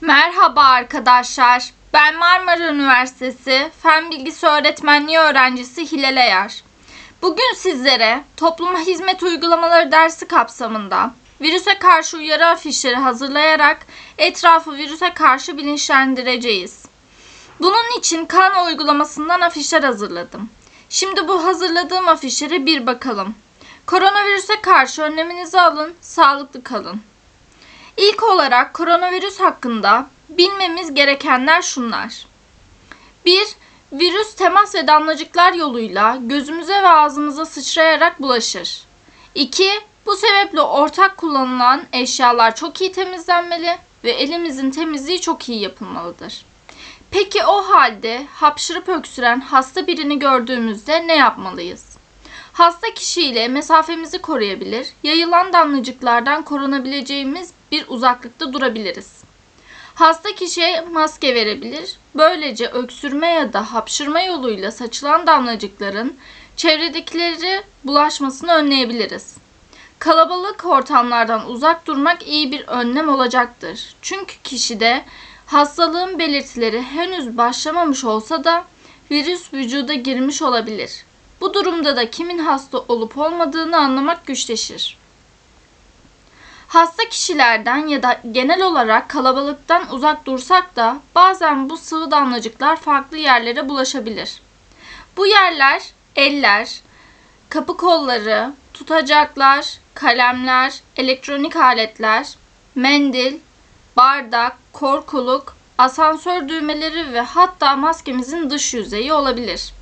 Merhaba arkadaşlar. Ben Marmara Üniversitesi Fen Bilgisi Öğretmenliği öğrencisi Hilal Ayar. Bugün sizlere topluma hizmet uygulamaları dersi kapsamında virüse karşı uyarı afişleri hazırlayarak etrafı virüse karşı bilinçlendireceğiz. Bunun için kan uygulamasından afişler hazırladım. Şimdi bu hazırladığım afişlere bir bakalım. Koronavirüse karşı önleminizi alın, sağlıklı kalın. İlk olarak koronavirüs hakkında bilmemiz gerekenler şunlar. 1. Virüs temas ve damlacıklar yoluyla gözümüze ve ağzımıza sıçrayarak bulaşır. 2. Bu sebeple ortak kullanılan eşyalar çok iyi temizlenmeli ve elimizin temizliği çok iyi yapılmalıdır. Peki o halde hapşırıp öksüren hasta birini gördüğümüzde ne yapmalıyız? Hasta kişiyle mesafemizi koruyabilir, yayılan damlacıklardan korunabileceğimiz bir uzaklıkta durabiliriz. Hasta kişiye maske verebilir. Böylece öksürme ya da hapşırma yoluyla saçılan damlacıkların çevredekileri bulaşmasını önleyebiliriz. Kalabalık ortamlardan uzak durmak iyi bir önlem olacaktır. Çünkü kişide hastalığın belirtileri henüz başlamamış olsa da virüs vücuda girmiş olabilir. Bu durumda da kimin hasta olup olmadığını anlamak güçleşir. Hasta kişilerden ya da genel olarak kalabalıktan uzak dursak da bazen bu sıvı damlacıklar farklı yerlere bulaşabilir. Bu yerler eller, kapı kolları, tutacaklar, kalemler, elektronik aletler, mendil, bardak, korkuluk, asansör düğmeleri ve hatta maskemizin dış yüzeyi olabilir.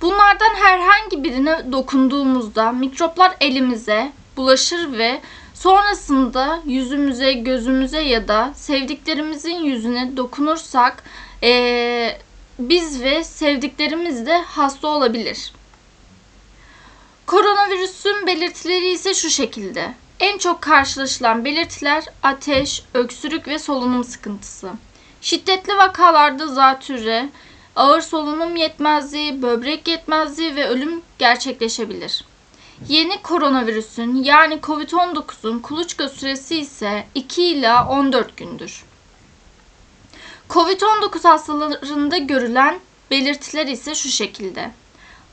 Bunlardan herhangi birine dokunduğumuzda mikroplar elimize bulaşır ve sonrasında yüzümüze, gözümüze ya da sevdiklerimizin yüzüne dokunursak eee, biz ve sevdiklerimiz de hasta olabilir. Koronavirüsün belirtileri ise şu şekilde. En çok karşılaşılan belirtiler ateş, öksürük ve solunum sıkıntısı. Şiddetli vakalarda zatürre, ağır solunum yetmezliği, böbrek yetmezliği ve ölüm gerçekleşebilir. Yeni koronavirüsün yani COVID-19'un kuluçka süresi ise 2 ila 14 gündür. COVID-19 hastalarında görülen belirtiler ise şu şekilde.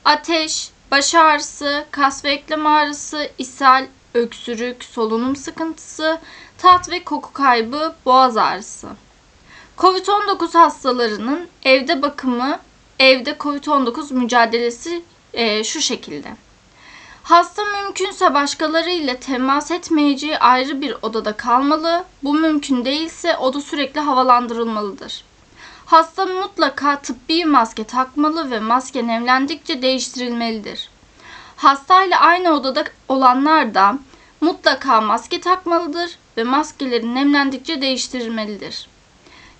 Ateş, baş ağrısı, kas ve eklem ağrısı, ishal, öksürük, solunum sıkıntısı, tat ve koku kaybı, boğaz ağrısı. COVID-19 hastalarının evde bakımı, evde COVID-19 mücadelesi eee, şu şekilde. Hasta mümkünse başkalarıyla temas etmeyeceği ayrı bir odada kalmalı. Bu mümkün değilse oda sürekli havalandırılmalıdır. Hasta mutlaka tıbbi maske takmalı ve maske nemlendikçe değiştirilmelidir. Hastayla aynı odada olanlar da mutlaka maske takmalıdır ve maskeleri nemlendikçe değiştirilmelidir.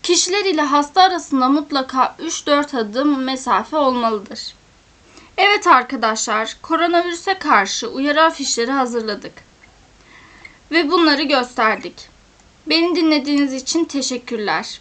Kişiler ile hasta arasında mutlaka 3-4 adım mesafe olmalıdır. Evet arkadaşlar, koronavirüse karşı uyarı afişleri hazırladık. Ve bunları gösterdik. Beni dinlediğiniz için teşekkürler.